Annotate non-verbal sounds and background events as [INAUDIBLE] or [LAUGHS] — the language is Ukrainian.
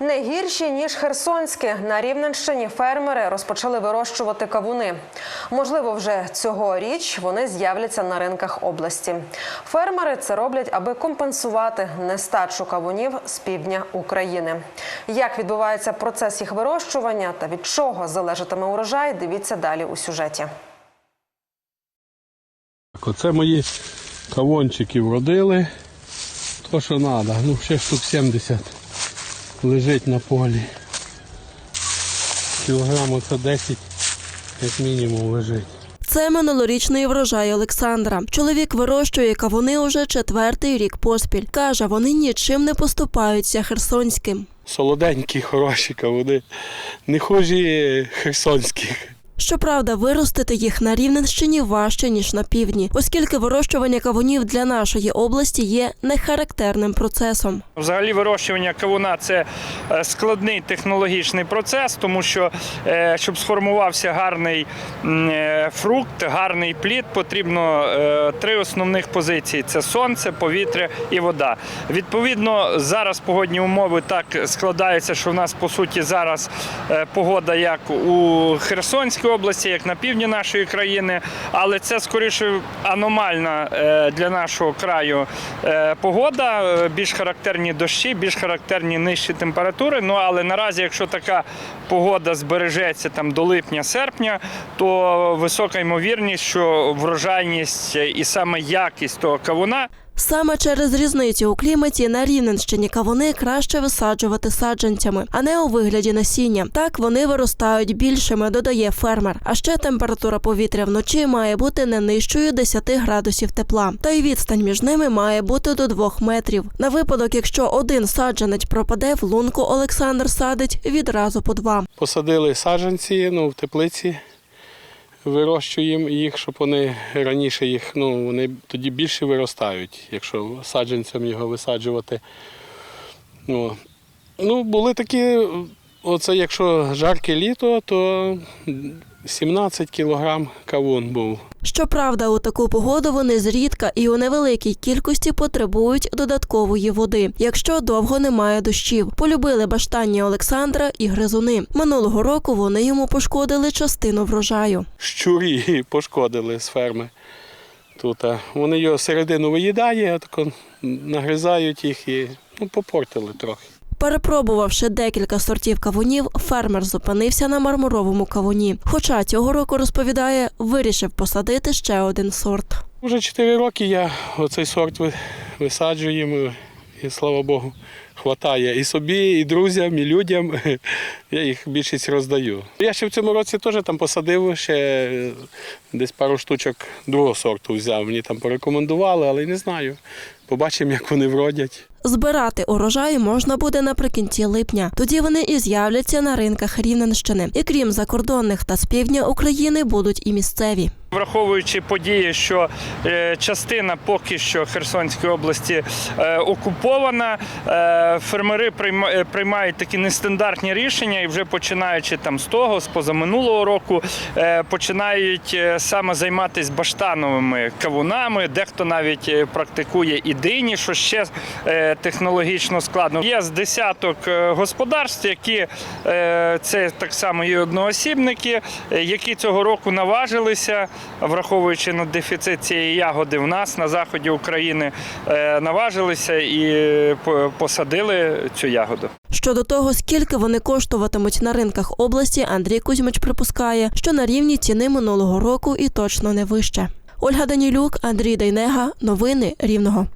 Не гірші ніж херсонські на Рівненщині фермери розпочали вирощувати кавуни. Можливо, вже цьогоріч вони з'являться на ринках області. Фермери це роблять, аби компенсувати нестачу кавунів з півдня України. Як відбувається процес їх вирощування та від чого залежатиме урожай? Дивіться далі у сюжеті. Оце мої кавончики вродили. То, що треба. Ну, ще штук 70 лежить на полі. Кілограм оце 10, як мінімум, лежить. Це минулорічний врожай Олександра. Чоловік вирощує кавуни уже четвертий рік поспіль. Каже, вони нічим не поступаються херсонським. Солоденькі, хороші кавуни. Не хожі херсонських. Щоправда, виростити їх на Рівненщині важче ніж на півдні, оскільки вирощування кавунів для нашої області є нехарактерним процесом. Взагалі, вирощування кавуна це е, складний технологічний процес, тому що е, щоб сформувався гарний е, фрукт, гарний плід, потрібно три основних позиції: це сонце, повітря і вода. Відповідно, зараз погодні умови так складаються, що в нас по суті зараз погода як у Херсонській області, як на півдні нашої країни, але це скоріше аномальна е, для нашого краю е, погода. Е, Більш характерні дощі, більш характерні нижчі температури. Ну але наразі, якщо така погода збережеться там до липня-серпня, то висока ймовірність, що врожайність і саме якість того кавуна Саме через різницю у кліматі на Рівненщині кавуни краще висаджувати саджанцями, а не у вигляді насіння. Так вони виростають більшими, додає фермер. А ще температура повітря вночі має бути не нижчою 10 градусів тепла. Та й відстань між ними має бути до 2 метрів. На випадок, якщо один саджанець пропаде, в лунку Олександр садить відразу по два. Посадили саджанці ну, в теплиці, вирощуємо їх, щоб вони раніше їх, ну, вони тоді більше виростають, якщо саджанцям його висаджувати. Ну, ну були такі, оце якщо жарке літо, то 17 кілограм кавун був. Щоправда, у таку погоду вони зрідка і у невеликій кількості потребують додаткової води, якщо довго немає дощів. Полюбили баштання Олександра і гризуни. Минулого року вони йому пошкодили частину врожаю. Щурі пошкодили з ферми. Тут, вони його середину виїдає, а тако нагризають їх і ну, попортили трохи. Перепробувавши декілька сортів кавунів, фермер зупинився на мармуровому кавуні. Хоча цього року розповідає, вирішив посадити ще один сорт. Вже 4 роки я оцей сорт ви- висаджуємо, і слава Богу, хватає і собі, і друзям, і людям. [LAUGHS] Я їх більшість роздаю. Я ще в цьому році теж там посадив ще е, десь пару штучок другого сорту взяв. Мені там порекомендували, але не знаю. Побачимо, як вони вродять. Збирати урожай можна буде наприкінці липня. Тоді вони і з'являться на ринках Рівненщини. І крім закордонних та з півдня України будуть і місцеві. Враховуючи події, що е, частина поки що Херсонської області е, окупована, е, фермери прийма- приймають такі нестандартні рішення, і вже починаючи там з того, з позаминулого року, починають саме займатися баштановими кавунами. Дехто навіть практикує і дині, що ще технологічно складно. Є з десяток е, господарств, які е, це так само і одноосібники, е, які цього року наважилися, враховуючи на дефіцит цієї ягоди в нас на заході України, наважилися і посадили цю ягоду. Щодо того, скільки вони коштуватимуть на ринках області, Андрій Кузьмич припускає, що на рівні ціни минулого року і точно не вище. Ольга Данілюк, Андрій Дайнега. Новини Рівного.